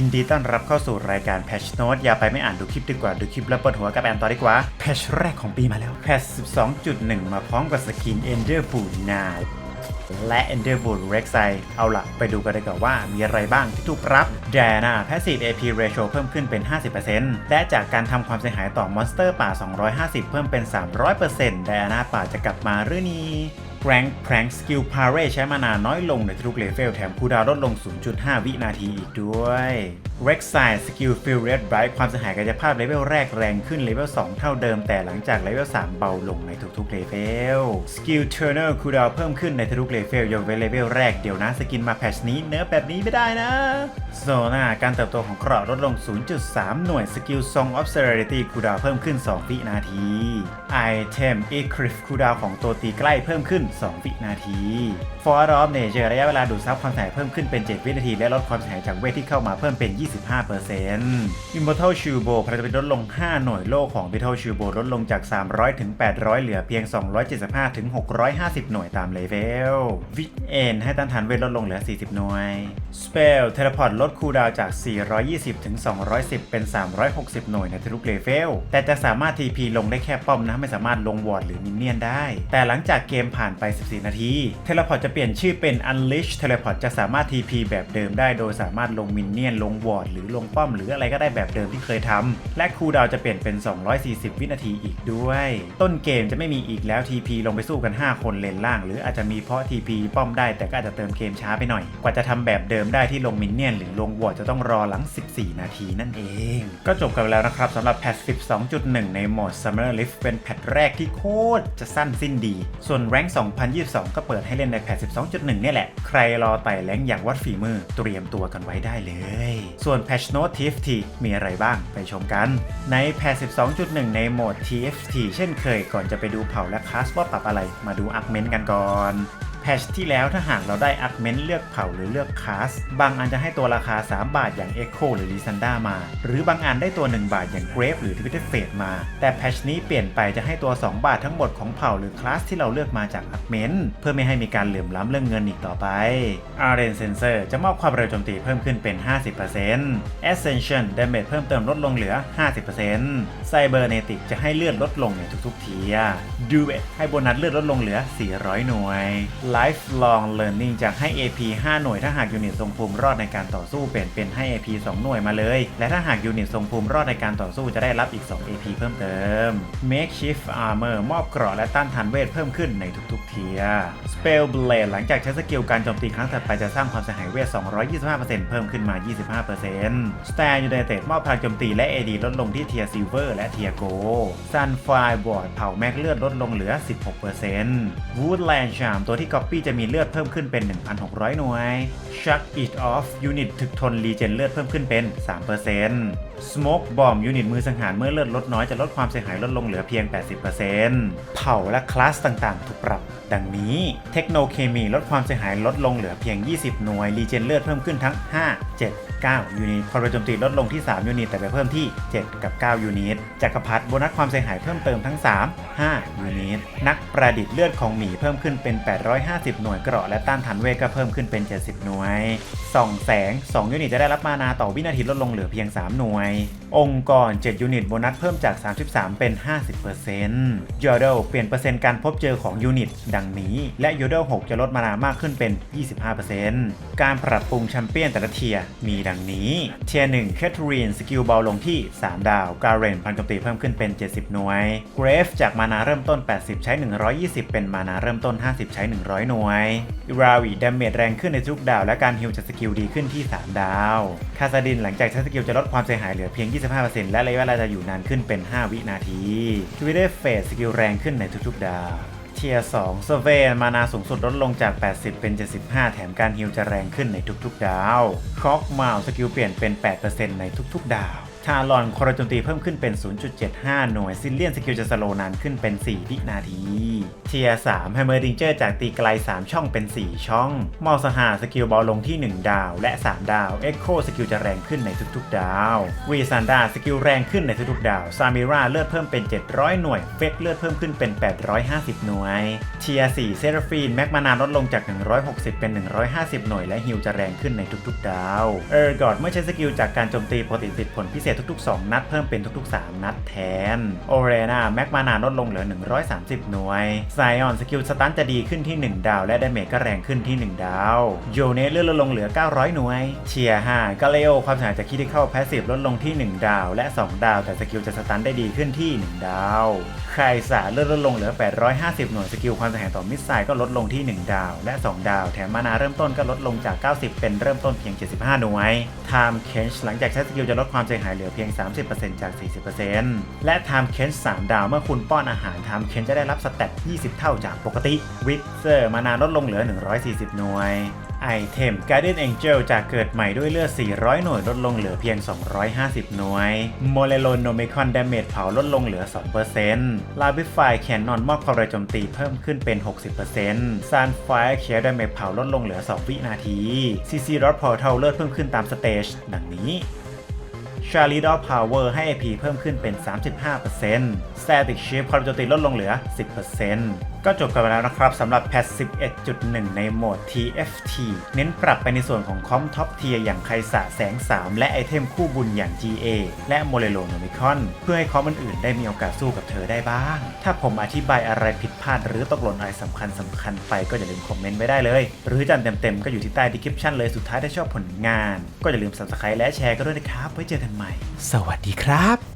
ยินดีต้อนรับเข้าสู่รายการ Patch Note อย่าไปไม่อ่านดูคลิปดีกว่า ดูคลิปแล้วเปิดหัวกับแอนต่อดีกว่าแพชแรกของปีมาแล้วแพช12.1 มาพร้อมกับสกิน Ender b o o t Now และ Ender b o o t r e x i เอาล่ะไปดูกันดีกว่าว่ามีอะไรบ้างที่ถูกปรับ Diana Passive AP Ratio เพิ่มขึ้นเป็น 50%และจากการทำความเสียหายต่อมอนสเตอร์ป่า 250 เพิ่มเป็น 300% Diana ป่าจะกลับมาหรือนี้ แรงแพรงสกิลพาเรใช้มานานน้อยลงในทุกเลเวลแถมคูดาวลดลง 0.5 วินาทีอีกด้วย Rek'Sai Skill Feel Red Bright ความเสียหายกายภาพเลเวลแรกแรงขึ้นเลเวล2 เท่าเดิมแต่หลังจากเลเวล3 เบาลงในทุกๆเลเวล Skill Turner คูดาวเพิ่มขึ้นในทุกเลเวลยกเว้นเลเวลแรกเดี๋ยวนะสกินมาแพชนี้เนื้อแบบนี้ไม่ได้นะโซนาการเติบโตของเกราะลดลง 0.3 หน่วย Skill Song of Celerity คูดาวเพิ่มขึ้น 2 วินาที Item e c r i f คูดาวของตัวตีใกล้เพิ่มขึ้น 2 วินาที f o r of Nature ระยะเวลาดูดซับความเสียหายเพิ่มขึ้นเป็น 7 วินาที และลดความเสียหายจากเวทที่เข้ามาเพิ่มเป็น25% Immortal Shield Bow พลังจะเป็นลดลง 5 หน่วยโล่ของ Vital Shield Bow ลดลงจาก 300 ถึง 800 เหลือเพียง 275 ถึง 650 หน่วยตามเลเวล v i t N ให้ต้านทานเวทลดลงเหลือ 40 หน่วย Spell Teleport ลดคูลดาวจาก 420 ถึง 210 เป็น 360 หน่วยในทุกเลเวล แต่จะสามารถ TP ลงได้แค่ป้อมนะ ไม่สามารถลงวอร์ดหรือมินเนี่ยนได้ แต่หลังจากเกมผ่านไป 14 นาที Teleport จะเปลี่ยนชื่อเป็น Unleash Teleport จะสามารถ TP แบบเดิมได้ โดยสามารถลงมินเนี่ยนลงวอร์ดหรือลงป้อมหรืออะไรก็ได้แบบเดิมที่เคยทำและคูลดาวจะเปลี่ยนเป็น 240 วินาทีอีกด้วย ต้นเกมจะไม่มีอีกแล้ว TP ลงไปสู้กัน 5 คนเลนล่าง หรืออาจจะมีเพราะ TP ป้อมได้แต่ก็อาจจะเติมเกมช้าไปหน่อย กว่าจะทำแบบเดิมได้ที่ลงมินเนี่ยนหรือลงวอร์ดจะต้องรอหลัง 14 นาทีนั่นเอง ก็จบกันแล้วนะครับสำหรับแพท 12.1 ในโหมด Summer Rift เป็นแพทแรกที่โคตรจะสั้นสิ้นดี ส่วนแรง2022 ก็เปิดให้เล่นในแพท 12.1 เนี่ยแหละ ใครรอไต่แรงอย่างวัดฝีมือเตรียมตัวกันไว้ได้เลยส่วน Patch Note TFT มีอะไรบ้างไปชมกัน ในแพท12.1 ในโหมด TFT เช่นเคยก่อนจะไปดูเผ่าและคลาสว่าปรับอะไรมาดูอัพเมนต์กันก่อน พชที่แล้วถ้าหากเราได้อักเมนต์เลือกเผ่าหรือเลือกคลาสบางอันจะให้ตัวราคา 3 บาทอย่าง Echo หรือ Lisanda มา หรือบางอันได้ตัว 1 บาทอย่าง Grave หรือ Twisted Fate มา แต่แพชนี้เปลี่ยนไปจะให้ตัว 2 บาททั้งหมดของเผ่าหรือคลาสที่เราเลือกมาจากอักเมนต์เพื่อไม่ให้มีการเหลื่อมล้ำเรื่องเงินอีกต่อไป a r e n Sensor จะมอบความเร็วโจมตีเพิ่มขึ้นเป็น 50% Ascension Damage เพิ่มเติมลดลงเหลือ 50% Cybernetic จะให้เลือดลดลงในทุกๆเทีย Duet ให้โบนัสเลือดลดลงเหลือ 400 หน่วย Lifelong Learning จะให้ AP 5 หน่วยถ้าหากยูนิตทรงภูมิรอดในการต่อสู้เปลี่ยนเป็นให้ AP 2 หน่วยมาเลย และถ้าหากยูนิตทรงภูมิรอดในการต่อสู้จะได้รับอีก 2 AP เพิ่มเติม Makeshift Armor มอบเกราะและต้านทานเวทเพิ่มขึ้นในทุกๆเทีย Spell Blade หลังจากใช้สกิลการโจมตีครั้งถัดไปจะสร้างความเสียหายเวท 225%เพิ่มขึ้นมา 25% Star United มอบพลังโจมตีและ AD ลดลงที่เทีย Silver และเทีย Gold Sunfire Ward เผาแม็กเลือดลดลงเหลือ 16% Woodland Charm ตัวที่ Copy จะมีเลือดเพิ่มขึ้นเป็น 1,600 หน่วย Shuck It Off Unit ถึกทนรีเจนเลือดเพิ่มขึ้นเป็น 3% Smoke Bomb Unit มือสังหารเมื่อเลือดลดน้อยจะลดความเสียหายลดลงเหลือเพียง 80%เผ่าและคลาสต่างๆ ถูกปรับ ดังนี้ เทคโนเคมีลดความเสียหายลดลงเหลือเพียง 20 หน่วย รีเจนเลือดเพิ่มขึ้นทั้ง 5 7 9 ยูนิตความเร็วโจมตีลดลงที่ 3 ยูนิต แต่ไปเพิ่มที่ 7 กับ 9 ยูนิตจักรพรรดิโบนัสความเสียหายเพิ่มเติมทั้ง 3 5 ยูนิต นักประดิษฐ์เลือดของหมีเพิ่มขึ้นเป็น 850 หน่วยเกราะและต้านทานเวทก็เพิ่มขึ้นเป็น 70 หน่วยส่องแสง 2 ยูนิตจะได้รับมานาต่อวินาทีลดลงเหลือเพียง 3 หน่วยองค์กร 7 ยูนิตโบนัสเพิ่มจาก 33 เป็น 50%ยอร์เดเปลี่ยนเปอร์เซ็นต์การพบเจอของยูนิตดังนี้ และยอร์เด6จะลดมานามากขึ้นเป็น 25%การปรับปรุงแชมเปี้ยนแต่ละเทียมีดังนี้ เทียร์1แคทเธอรีนสกิลเบาลงที่ 3 ดาว การเรนพันโจมตีเพิ่มขึ้นเป็น 70 หน่วยเกรฟจากมานาเริ่มต้น 80 ใช้ 120 เป็นมานาเริ่มต้น 50 ใช้ 100 หน่วยราวีดาเมจแรงขึ้นในทุกดาว และการฮิลจากสกิลดีขึ้นที่ 3 ดาว คาซาดินหลังจากใช้สกิลจะลดความเสียหายเหลือเพียง 25%และระยะเวลาจะอยู่นานขึ้นเป็น 5 วินาทีทวิเดอร์เฟสสกิลแรงขึ้นในทุกๆดาวเทียร์2เซเวนมานาสูงสุดลดลงจาก 80 เป็น 75 แถมการฮิลจะแรงขึ้นในทุกๆดาว คอกมาสกิลเปลี่ยนเป็น 8%ในทุกๆดาวทารอนคอร์โจมตีเพิ่มขึ้นเป็น 0.75 หน่วย ซิลเลียนสกิลจะสโลว์นานขึ้นเป็น 4 วินาที เทียร์3 h a m m e r d i n g e r จากตีไกล 3 ช่องเป็น 4 ช่อง มอสหาสกิลบอลลงที่ 1 ดาว และ 3 ดาว Echo สกิลจะแรงขึ้นในทุกๆ ดาววีซันดาสกิลแรงขึ้นในทุกๆ ดาว ซามิราเลือดเพิ่มเป็น 700 หน่วย เฟกเลือดเพิ่มขึ้นเป็น 850 หน่วย เทียร์4เซราฟีนแม็กมานาลดลงจาก 160 เป็น 150 หน่วย และฮิลจะแรงขึ้นในทุกๆ ดาว เออร์กอดเมื่อใช้สกิลจากการโจมตีปกติติดผลพิเศษทุกๆ 2 นัดเพิ่มเป็นทุก ๆ 3 นัดแทนโอเรนาแม็กมานาลดลงเหลือ 130 หน่วยไซออนสกิลสตันจะดีขึ้นที่ 1 ดาว และดาเมจก็แรงขึ้นที่ 1 ดาวโยเนสเลื่อนลดลงเหลือ 900 หน่วยเชียร์5กาเลโอความสามารถจากคิดที่เข้าแพสซีฟลดลงที่ 1 ดาว และ 2 ดาว แต่สกิลจะสตันได้ดีขึ้นที่ 1 ดาวไคสาเลื่อนลดลงเหลือ 850 หน่วยสกิลความเสียหายต่อมิสไซล์ก็ลดลงที่ 1 ดาว และ 2 ดาว แถมมานาเริ่มต้นก็ลดลงจาก 90 เป็นเริ่มต้นเพียง 75 หน่วย Time Kench หลังจากใช้สกิลจะลดความเสียหายเหลือเพียง 30%จาก 40%และ Time Ken 3 ดาว เมื่อคุณป้อนอาหาร Time Ken จะได้รับสเตต20 เท่าจากปกติ Wither มานานลดลงเหลือ 140 หน่วยไอเทม Guardian Angel จากเกิดใหม่ด้วยเลือด 400 หน่วยลดลงเหลือเพียง 250 หน่วย m o l e l o n o m i c o n Damage เผาลดลงเหลือ 2% l a b i f y Cannon มอบความเร็วโจมตีเพิ่มขึ้นเป็น 60% Sunfire c a r Damage เผาลดลงเหลือ 2 วินาที CC Rod Portal เลือดเพิ่มขึ้นตามสเตจดังนี้ ชาลีดอ Power ให้ AP เพิ่มขึ้นเป็น 35% Static Shift ความโจมตีลดลงเหลือ 10% ก็จบกันไปแล้วนะครับสำหรับแพท11.1 ในโหมด TFT เน้นปรับไปในส่วนของคอมท็อปเทียอย่างไคสะแสง 3 และไอเทมคู่บุญอย่าง GA และโมเลโลโนมิคอน เพื่อให้คอมอื่นๆ ได้มีโอกาสสู้กับเธอได้บ้าง ถ้าผมอธิบายอะไรผิดพลาดหรือตกหล่นอะไรสำคัญสำคัญไปก็อย่าลืมคอมเมนต์ไว้ได้เลย หรือจำเต็มๆ ก็อยู่ที่ใต้ดีคริปชันเลยสุดท้ายถ้าชอบผลงาน ก็อย่าลืม subscribe และแชร์กันด้วยนะครับไว้เจอกันใหม่ สวัสดีครับ